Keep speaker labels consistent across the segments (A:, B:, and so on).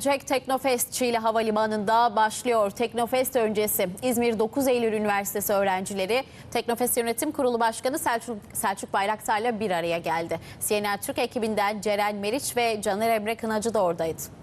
A: Jack Teknofest Çiğli Havalimanı'nda başlıyor. Teknofest öncesi İzmir 9 Eylül Üniversitesi öğrencileri Teknofest Yönetim Kurulu Başkanı Selçuk, Selçuk Bayraktar'la bir araya geldi. CNN Türk ekibinden Ceren Meriç ve Caner Emre Kınacı da oradaydı.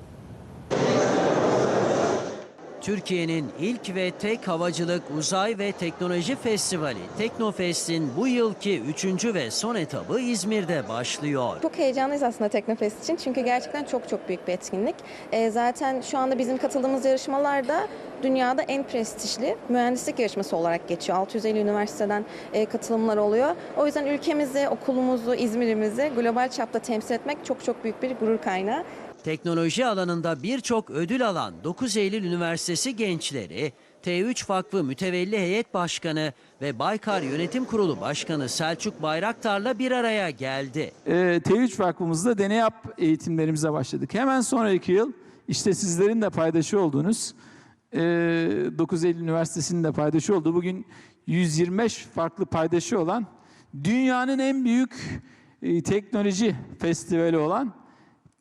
B: Türkiye'nin ilk ve tek havacılık, uzay ve teknoloji festivali Teknofest'in bu yılki üçüncü ve son etabı İzmir'de başlıyor.
C: Çok heyecanlıyız aslında Teknofest için çünkü gerçekten çok çok büyük bir etkinlik. Ee, zaten şu anda bizim katıldığımız yarışmalarda dünyada en prestijli mühendislik yarışması olarak geçiyor. 650 üniversiteden e, katılımlar oluyor. O yüzden ülkemizi, okulumuzu, İzmir'imizi global çapta temsil etmek çok çok büyük bir gurur kaynağı.
B: Teknoloji alanında birçok ödül alan 9 Eylül Üniversitesi gençleri, T3 Vakfı Mütevelli Heyet Başkanı ve Baykar Yönetim Kurulu Başkanı Selçuk Bayraktar'la bir araya geldi.
D: e, T3 Vakfımızda deney yap eğitimlerimize başladık. Hemen sonraki yıl işte sizlerin de paydaşı olduğunuz e, 9 Eylül Üniversitesi'nin de paydaşı olduğu bugün 125 farklı paydaşı olan dünyanın en büyük e, teknoloji festivali olan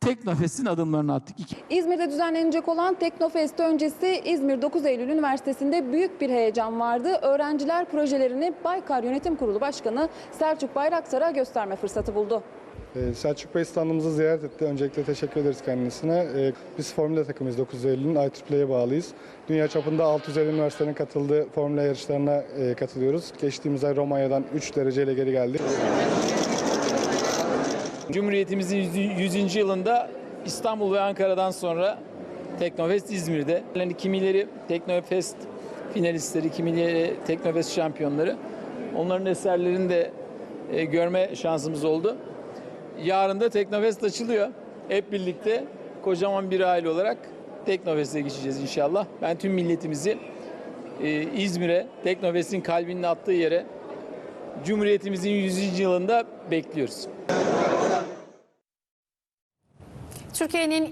D: Teknofest'in adımlarını attık. İki-
E: İzmir'de düzenlenecek olan Teknofest öncesi İzmir 9 Eylül Üniversitesi'nde büyük bir heyecan vardı. Öğrenciler projelerini Baykar Yönetim Kurulu Başkanı Selçuk Bayraktar'a gösterme fırsatı buldu.
F: Ee, Selçuk Bey standımızı ziyaret etti. Öncelikle teşekkür ederiz kendisine. Ee, Biz Formula takımıyız 9 Eylül'ün IEEE'ye bağlıyız. Dünya çapında 650 üniversitenin katıldığı Formula yarışlarına e, katılıyoruz. Geçtiğimiz ay Romanya'dan 3 dereceyle geri geldik.
G: Cumhuriyetimizin 100. yılında İstanbul ve Ankara'dan sonra Teknofest İzmir'de. Yani kimileri Teknofest finalistleri, kimileri Teknofest şampiyonları. Onların eserlerini de e, görme şansımız oldu. Yarın da Teknofest açılıyor. Hep birlikte kocaman bir aile olarak Teknofest'e geçeceğiz inşallah. Ben tüm milletimizi e, İzmir'e, Teknofest'in kalbinin attığı yere Cumhuriyetimizin 100. yılında bekliyoruz.
A: Türkiye'nin en